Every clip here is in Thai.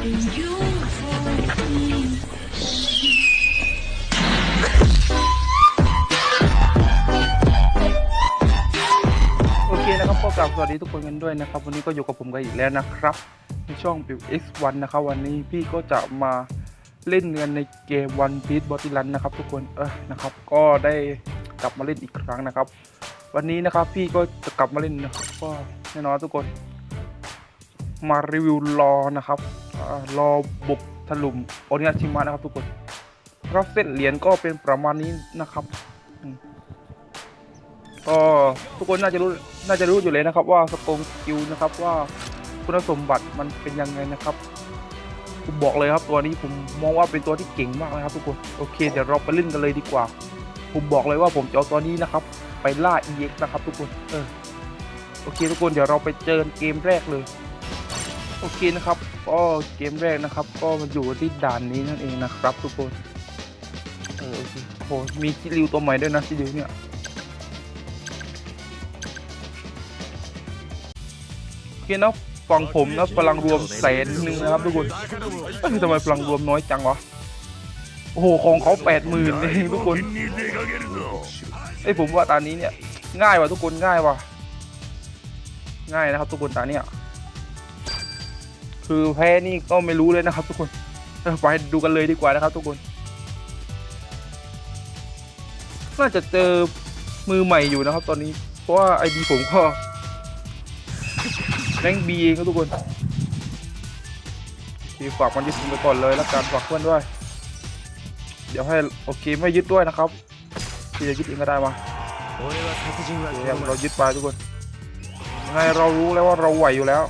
โอเคนะครับก็กลับสวัสดีทุกคนกันด้วยนะครับ วันนี้ก็อยู่กับผมกันอีกแล้วนะครับ ในช่อง b i l X1 นะครับวันนี้พี่ก็จะมาเล่นเงินในเกม One Piece b o t t y r u n นะครับ ทุกคนเออนะครับก็ได้กลับมาเล่นอีกครั้งนะครับ วันนี้นะครับพี่ก็จะกลับมาเล่นนะครับก็แน่นอนทุกคน มารีวิวรอนะครับ รอบุกถล่มโอนิอาชิมะนะครับทุกคนครับเส้นเหรียญก็เป็นประมาณนี้นะครับก็ทุกคนน่าจะรู้น่าจะรู้อยู่เลยนะครับ ว่าสกงสกิลนะครับว่าคุณสมบัติมันเป็นยังไงนะครับผมบอกเลยครับตัวนี้ผมมองว่าเป็นตัวที่เก่งมากนะครับ ทุกคนโอเคเดี๋ยวเราไปเล่นกันเลยดีกว่า ผมบอกเลยว่าผมจะเอาตัวนี้นะครับ ไปล่า EX นะครับ ทุกคนเออโอเค ทุกคนเดี๋ยวเราไปเจอเกมแรกเลย โอเคนะครับ ก็เกมแรกนะครับ ก็มาอยู่ที่ด่านนี้นั่นเองนะครับ ทุกคนเออโอเคโหมีชิริวตัวใหม่ด้วยนะชิริวเนี่ยโอเคนะฝั่งผมนะพลังรวมแสนหนึ่งนะครับทุกคนเอ้ยทำไมพลังรวมน้อยจังวะโอ้โหของเขาแปดหมื่นเองทุกคนไอ้ผมว่าตานี้เนี่ย ง่ายว่ะทุกคนง่ายว่ะง่ายนะครับทุกคนตาเนี่ย คือแพ้นี่ก็ไม่รู้เลยนะครับ ทุกคนเออไปดูกันเลยดีกว่านะครับ ทุกคน น่าจะเจอมือใหม่อยู่นะครับ ตอนนี้ เพราะว่าไอดีผมก็แรงบีเองครับทุกคนทีฝากมันยึดไปก่อนเลยแล้วกันฝากเพื่อนด้วย เดี๋ยวให้โอเคไม่ยึดด้วยนะครับที่จะยึดเองก็ได้มาโอเคครับเรายึดไปทุกคนยังไงเรารู้แล้วว่าเราไหวอยู่แล้ว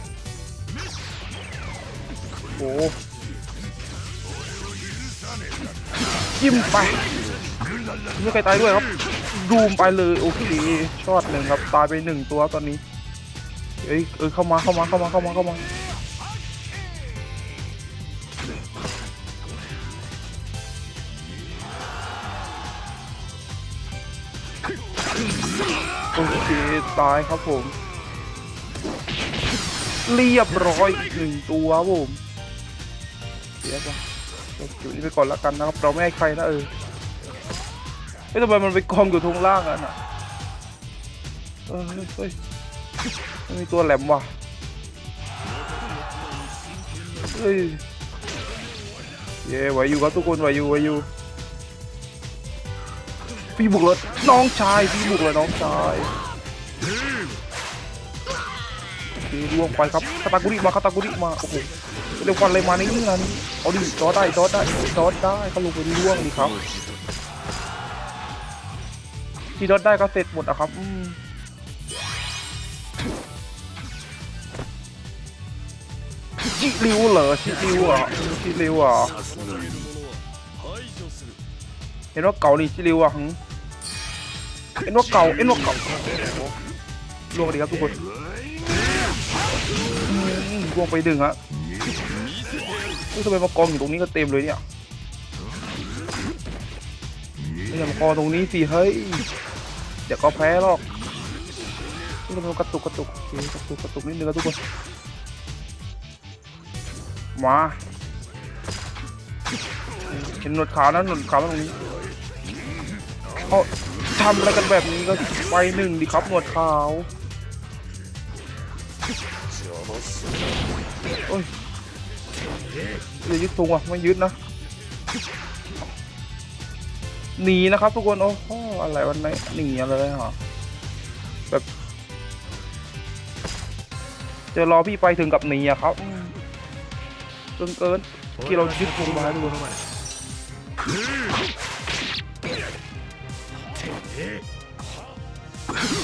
โอ้จิ้มไปไม่ใครตายด้วยครับ ดูมไปเลยโอเคช็อตหนึ่งครับตายไปหนึ่งตัวตอนนี้เอ้ยเออเข้ามาเข้ามาเข้ามาเข้ามาเข้ามาโอเคตายครับผม เรียบร้อยอีกหนึ่งตัวผม สียวก่อนเราจุดนี้ไปก่อนแล้วกันนะครับเราไม่ให้ใครนะเออเฮ้ยทำไมมันไปกองอยู่ทงล่างอะน่ะเออเฮ้ยไม่มีตัวแหลมว่ะเฮ้ยเย้ไหวอยู่ครับทุกคนไหวอยู่ไหวอยู่พี่บุกเลยน้องชายพี่บุกเลยน้องชายโอเคล่วงไปครับคาตากุริมาคาตากุริมาโอ้โห เร็วฟันเลยมานี่นี่นะนี่เอาดิจอดได้จอดได้จอดได้เขาลงไปล่วงดิครับที่จอดได้ก็เสร็จหมดอะครับชิริวเหรอชิริวเหรอะชิริวเหรอะเห็นว่าเก่านี่ชิริวอะหึเห็นว่าเก่าเห็นว่าเก่าลวงดีครับทุกคนอืมลวงไปดึงฮะ ทำไมมากองอยู่ตรงนี้ก็เต็มเลยเนี่ยไม่อย่ามากองตรงนี้สิเฮ้ยเดี๋ยวก็แพ้หรอกนี่ทำไมมันกระตุกกระตุกกระตุกกระตุกนิดนึงครับทุกคนมาเห็นหนวดขาวนะหนวดขาวตรงนี้เอาทำอะไรกันแบบนี้ก็ไปหนึ่งดิครับหนวดขาวโอ้ย อย่ายึดธงว่ะไม่ยึดนะหนีนะครับทุกคนโอ้โหอะไรวันไหนหนีอะไรฮะแบบจะรอพี่ไปถึงกับหนีอะครับเกินเกินที่เรายึดธงมาดู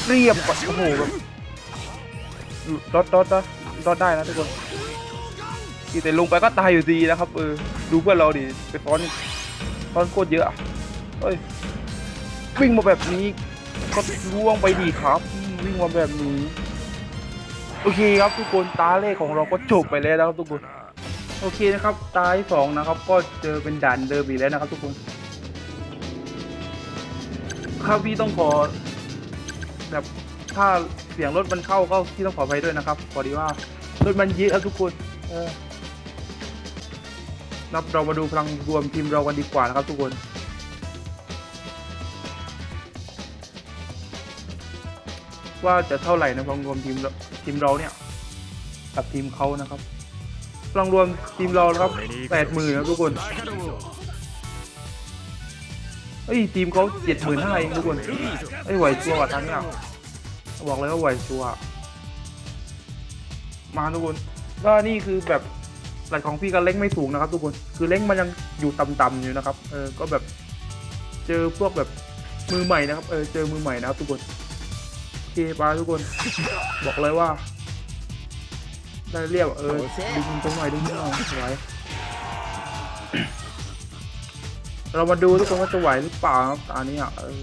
เรียบโอ้โหแบบดอดดอดดอดได้นะทุกคนีแต่ลงไปก็ตายอยู่ดีนะครับเออดูเพื่อนเราดิไปฟ้อนฟ้อนโคตรเยอะเฮ้ยวิ่งมาแบบนี้ก็ล่วงไปดีครับวิ่งมาแบบนี้โอเคครับทุกคนตาเลขของเราก็จบไปแล้วนะครับทุกคนโอเคนะครับตาที่สองนะครับ ก็เจอเป็นด่านเดิมอีกแล้วนะครับ ทุกคนข้าพี่ต้องขอแบบถ้าเสียงรถมันเข้าก็พี่ต้องขออภัยด้วยนะครับพอดีว่ารถมันเยอะครับทุกคน เออ นับเรามาดูพลังรวมทีมเรากันดีกว่านะครับทุกคนว่าจะเท่าไหร่นะพลังรวมทีมทีมเราเนี่ย กับทีมเขานะครับพลังรวมทีมเราครับแปดหมื่นนะทุกคนเอ้ยทีมเขาเจ็ดหมื่นห้าเองทุกคนเอ้ยไหวชัวร์ว่ะทันเนี่ยบอกเลยว่าไหวชัวร์มาทุกคนก็นี่คือแบบ หลักของพี่ก็เล้งไม่สูงนะครับ ทุกคนคือเล้งมันยังอยู่ต่ำๆอยู่นะครับเออก็แบบเจอพวกแบบมือใหม่นะครับเออเจอมือใหม่นะครับทุกคนโอเคไปทุกคน บอกเลยว่าได้เรียกว่าเออดึงตรงหน่อยดึงตรงหน่อยไหวเรามาดูทุกคนว่าจะไหวหรือเปล่าครับตอนนี้อะเออ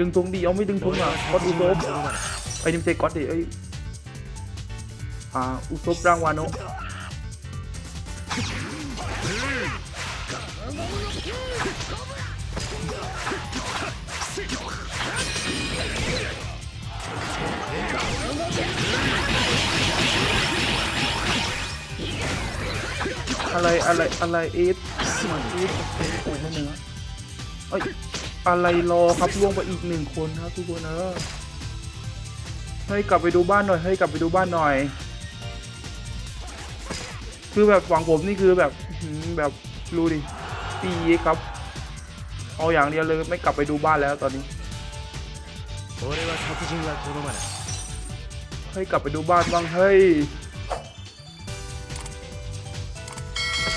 ดึงทงดีเอาไม่ดึงทงอะก็ดูโซบ ไอ้นิมเจก็อดดิไอ้ยอ่าอุซบรางวานโนะอะไรอะไรอะไรเอสมาเอสโอ้ยนั่เนื้อเอ้ยอะไรรอครับล่วงไปอีกหนึ่งคนครับทุกคนเออเฮ้ยกลับไปดูบ้านหน่อยเฮ้ยกลับไปดูบ้านหน่อย คือแบบฝั่งผมนี่คือแบบแบบรู้ดิตีครับ เอาอย่างเดียวเลยไม่กลับไปดูบ้านแล้วตอนนี้เฮ้ยกลับไปดูบ้านบ้างเฮ้ย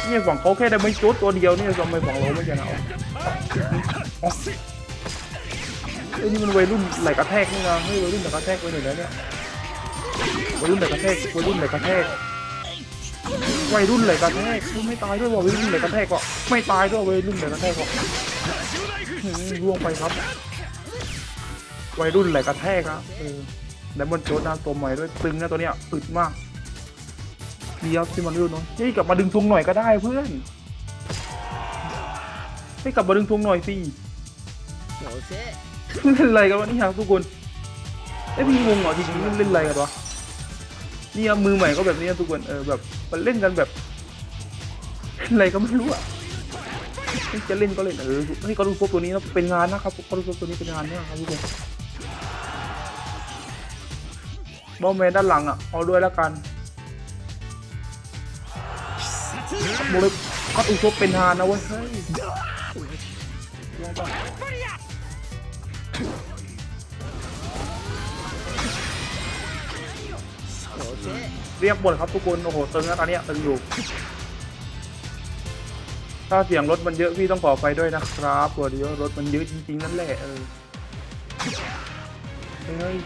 เนี่ยฝั่งเขาแค่ได้ไม่ชุดตัวเดียวเนี่ยทำไมฝั่งเราไม่ชนะเอ ไอ้นี่มันวัยรุ่นไหลกระแทกนี่นะเฮ้ยวัยรุ่นไหลกระแทกไปหน่อยนะเนี่ยวัยรุ่นไหลกระแทกวัยรุ่นไหลกระแทกวัยรุ่นไหลกระแทกไม่ตายด้วยว่ะวัยรุ่นไหลกระแทกก็ไม่ตายด้วยวัยรุ่นไหลกระแทกก็ร่วงไปครับ วัยรุ่นไหลกระแทกครับแล้วมันโจดน้าตัวใหม่ด้วยตึงนะตัวเนี้ยอึดมากเดียวที่มันรุ่นน้องเฮ้ยกลับมาดึงทวงหน่อยก็ได้เพื่อนให้กลับมาดึงทวงหน่อยสิ เล่นอะไรกันวะนี่ยทุกคนเอ้ยพี่งงเหรอจริงๆเล่นอะไรกันวะเนี่ยมือใหม่ก็แบบนี้นะทุกคนเออแบบมันเล่นกันแบบอะไรก็ไม่รู้อะจะเล่นก็เล่นเออเฮ้ยก็ดูพวกตัวนี้นะเป็นงานนะครับก็ดูพวกตัวนี้เป็นงานนะครับทุกคนบอลแมนด้านหลังอะเอาด้วยแล้วกันโมเลยก็อุซบเป็นฮานนะเว้ยเฮ้ย เรียกหมดครับทุกคนโอ้โหตึงนะตอนนี้ตึงอยู่ ถ้าเสียงรถมันเยอะพี่ต้องขอไฟด้วยนะครับตัวเดียวรถมันเยอะจริงๆนั่นแหละเออเฮ้ย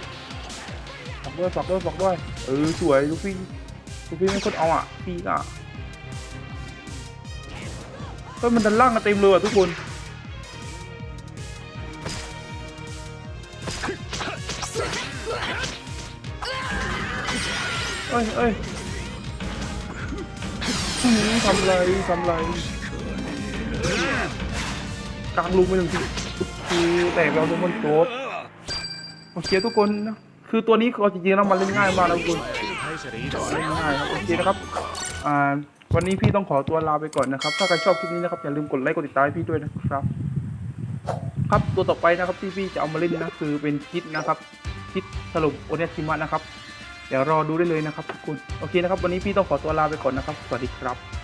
ฝากด้วยฝากด้วยฝากด้วยเออสวยลูกพี่ลูกพี่ไม่คนเอาอะพี่อะก็มันดันล่างกันเต็มเลยอะทุกคน เอ้ยเอ้ยทำไรทำไรกลางลุมไปหนึ่งทีคือแตกเราโดนมันโกรธโอเคทุกคนนะคือตัวนี้เอาจริงๆเรามันเล่นง่ายมากนะคุณเล่นง่ายครับโอเคนะครับอ่าวันนี้พี่ต้องขอตัวลาไปก่อนนะครับ ถ้าใครชอบคลิปนี้นะครับอย่าลืมกดไลค์กดติดตามพี่ด้วยนะครับ ครับตัวต่อไปนะครับที่พี่จะเอามาเล่นนะคือเป็นคิดนะครับ คิดสรุปโอเนสิมะนะครับ เดี๋ยวรอดูได้เลยนะครับทุกคนโอเคนะครับ วันนี้พี่ต้องขอตัวลาไปก่อนนะครับ สวัสดีครับ